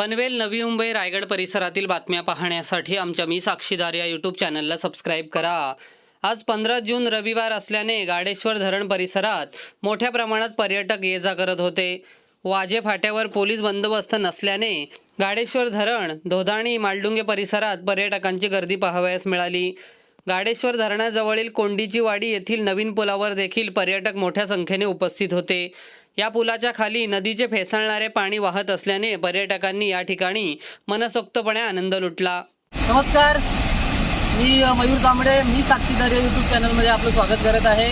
पनवेल नवी मुंबई रायगड परिसरातील बातम्या पाहण्यासाठी आमच्या मी साक्षीदार या यूट्यूब चॅनलला सबस्क्राईब करा. आज पंधरा जून रविवार असल्याने गाडेश्वर धरण परिसरात मोठ्या प्रमाणात पर्यटक ये जा करत होते. वाजे फाट्यावर पोलीस बंदोबस्त नसल्याने गाडेश्वर धरण धोदाणी मालडुंगे परिसरात पर्यटकांची गर्दी पाहावयास मिळाली. गाडेश्वर धरणाजवळील कोंडीची वाडी येथील नवीन पुलावर देखील पर्यटक मोठ्या संख्येने उपस्थित होते. या पुलाच्या खाली नदीचे फेसाळणारे पाणी वाहत असल्याने पर्यटकांनी या ठिकाणी मनसोक्तपणे आनंद लुटला. नमस्कार. मी मयूर तांबडे. मी साक्षीदार या यूट्यूब चॅनलमध्ये आपलं स्वागत करत आहे.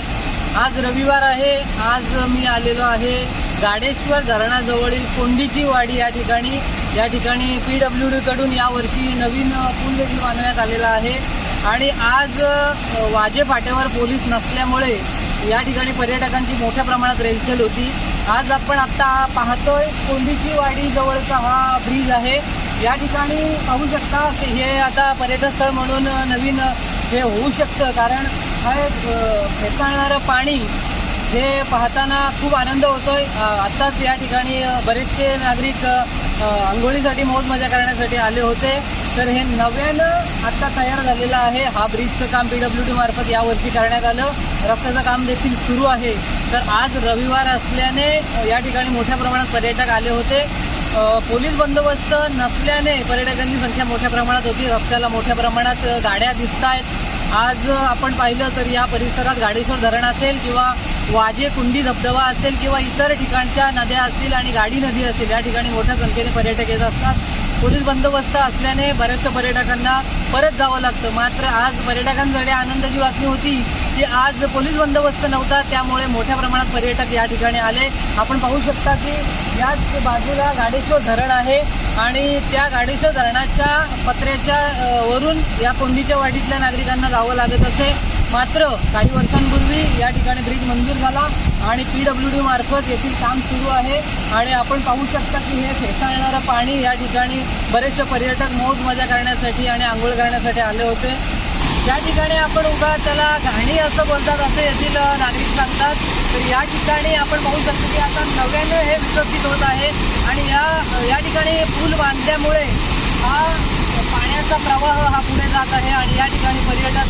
आज रविवार आहे. आज मी आलेलो आहे गाडेश्वर धरणाजवळील कोंडीची वाडी या ठिकाणी. या ठिकाणी पी डब्ल्यू डीकडून यावर्षी नवीन पूल देखील बांधण्यात आलेला आहे. आणि आज वाजे फाट्यावर पोलीस नसल्यामुळे या ठिकाणी पर्यटकांची मोठ्या प्रमाणात रेलचेल होती. आज आपण आता पाहतोय कोंडीची वाडी जवळचा हा ब्रिज आहे. या ठिकाणी पाहू शकता की हे आता पर्यटन स्थळ म्हणून नवीन हे होऊ शकतं. कारण हा एक फेसाळणारं पाणी हे पाहताना खूप आनंद होतोय. आत्ताच या ठिकाणी बरेचसे नागरिक आंघोळीसाठी मौज मजा करण्यासाठी आले होते. तर हे नव्यानं आत्ता तयार झालेलं आहे. हा ब्रिजचं काम पी डब्ल्यू डी मार्फत यावर्षी करण्यात आलं. रस्त्याचं काम देखील सुरू आहे. तर आज रविवार असल्याने या ठिकाणी मोठ्या प्रमाणात पर्यटक आले होते. पोलीस बंदोबस्त नसल्याने पर्यटकांची संख्या मोठ्या प्रमाणात होती. रस्त्याला मोठ्या प्रमाणात गाड्या दिसत आहेत. आज आपण पाहिलं तर या परिसरात गाडेश्वर धरण असेल किंवा वाजे कुंडी धबधबा असेल किंवा इतर ठिकाणच्या नद्या असतील आणि गाडी नदी असेल या ठिकाणी मोठ्या संख्येने पर्यटक येत असतात. पोलीस बंदोबस्त असल्याने बऱ्याचशा पर्यटकांना परत जावं लागतं. मात्र आज पर्यटकांकडे आनंदाची बातमी होती की आज पोलीस बंदोबस्त नव्हता त्यामुळे मोठ्या प्रमाणात पर्यटक या ठिकाणी आले. आपण पाहू शकता की याच बाजूला गाडेश्वर धरण आहे आणि त्या गाडेश्वर धरणाच्या पत्र्याच्या वरून या कोंडीच्या वाडीतल्या नागरिकांना जावं लागत असे. मात्र काही वर्षांपूर्वी या ठिकाणी ब्रिज मंजूर झाला आणि पी डब्ल्यू डी मार्फत येथील काम सुरू आहे. आणि आपण पाहू शकता की हे फेसाळणारं पाणी या ठिकाणी बरेचसे पर्यटक मौज मजा करण्यासाठी आणि आंघोळ करण्यासाठी आले होते. या ठिकाणी आपण उगा त्याला घाणी असं बोलतात असं येथील नागरिक सांगतात. तर या ठिकाणी आपण पाहू शकतो की आता नव्यानं हे विकसित होत आहे. आणि या या ठिकाणी पूल बांधल्यामुळे हा पाण्याचा प्रवाह हा पुढे जात आहे. आणि या ठिकाणी पर्यटक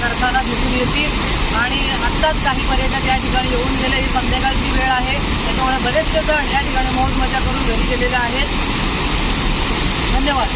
करताना दिसून येतील. आणि आत्ताच काही पर्यटक या ठिकाणी येऊन गेले. ही संध्याकाळची वेळ आहे. त्याच्यामुळे बरेचसे जण या ठिकाणी मौज मजा करून घरी गेलेले आहेत. धन्यवाद.